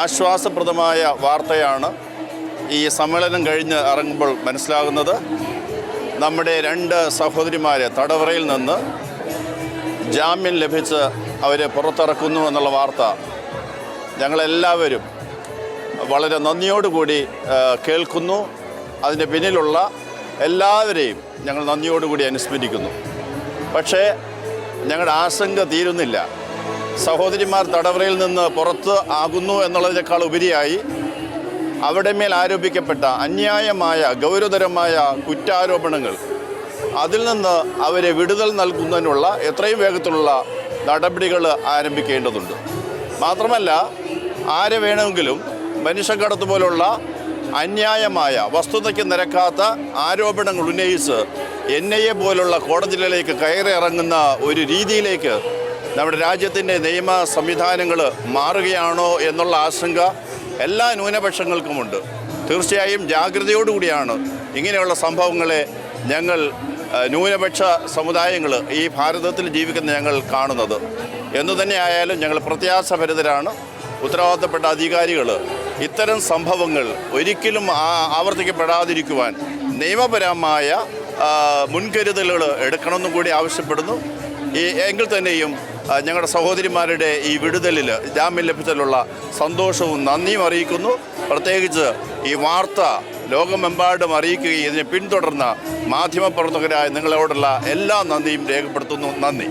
ആശ്വാസപ്രദമായ വാർത്തയാണ് ഈ സമ്മേളനം കഴിഞ്ഞ് ഇറങ്ങുമ്പോൾ മനസ്സിലാകുന്നത്. നമ്മുടെ രണ്ട് സഹോദരിമാരെ തടവറയിൽ നിന്ന് ജാമ്യം ലഭിച്ച് അവരെ പുറത്തിറക്കുന്നു എന്നുള്ള വാർത്ത ഞങ്ങളെല്ലാവരും വളരെ നന്ദിയോടുകൂടി കേൾക്കുന്നു. അതിന്റെ പിന്നിലുള്ള എല്ലാവരെയും ഞങ്ങൾ നന്ദിയോടുകൂടി അനുസ്മരിക്കുന്നു. പക്ഷേ ഞങ്ങളുടെ ആശങ്ക തീരുന്നില്ല. സഹോദരിമാർ തടവറയിൽ നിന്ന് പുറത്ത് ആകുന്നു എന്നുള്ളതിനേക്കാൾ ഉപരിയായി അവിടെ മേൽ ആരോപിക്കപ്പെട്ട അന്യായമായ ഗൗരവതരമായ കുറ്റാരോപണങ്ങൾ. അതിൽ നിന്ന് അവരെ വിടുതൽ നൽകുന്നതിനുള്ള എത്രയും വേഗത്തിലുള്ള നടപടികൾ ആരംഭിക്കേണ്ടതുണ്ട്. മാത്രമല്ല ആരെ വേണമെങ്കിലും മനുഷ്യക്കടത്ത് പോലുള്ള അന്യായമായ വസ്തുതയ്ക്ക് നിരക്കാത്ത ആരോപണങ്ങൾ ഉന്നയിച്ച് എൻ ഐ എ പോലുള്ള കോടതികളിലേക്ക് കയറി ഇറങ്ങുന്ന ഒരു രീതിയിലേക്ക് നമ്മുടെ രാജ്യത്തിന്റെ നിയമ സംവിധാനങ്ങൾ മാറുകയാണോ എന്നുള്ള ആശങ്ക എല്ലാ ന്യൂനപക്ഷങ്ങൾക്കുമുണ്ട്. തീർച്ചയായും ജാഗ്രതയോടുകൂടിയാണ് ഇങ്ങനെയുള്ള സംഭവങ്ങളെ ഞങ്ങൾ ന്യൂനപക്ഷ സമുദായങ്ങൾ ഈ ഭാരതത്തിൽ ജീവിക്കുന്ന ഞങ്ങൾ കാണുന്നത്. എന്തു തന്നെ ആയാലും ഞങ്ങൾ പ്രത്യാശഭരിതരാണ്. ഉത്തരവാദിത്തപ്പെട്ട അധികാരികൾ ഇത്തരം സംഭവങ്ങൾ ഒരിക്കലും ആവർത്തിക്കപ്പെടാതിരിക്കുവാൻ നിയമപരമായ മുൻകരുതലുകൾ എടുക്കണമെന്നും കൂടി ആവശ്യപ്പെടുന്നു. എങ്കിൽ തന്നെയും ഞങ്ങളുടെ സഹോദരിമാരുടെ ഈ വിടുതലിൽ ജാമ്യം ലഭിച്ചതിലുള്ള സന്തോഷവും നന്ദിയും അറിയിക്കുന്നു. പ്രത്യേകിച്ച് ഈ വാർത്ത ലോകമെമ്പാടും അറിയിക്കുകയും ഇതിനെ പിന്തുടർന്ന മാധ്യമപ്രവർത്തകരായ നിങ്ങളോടുള്ള എല്ലാ നന്ദിയും രേഖപ്പെടുത്തുന്നു. നന്ദി.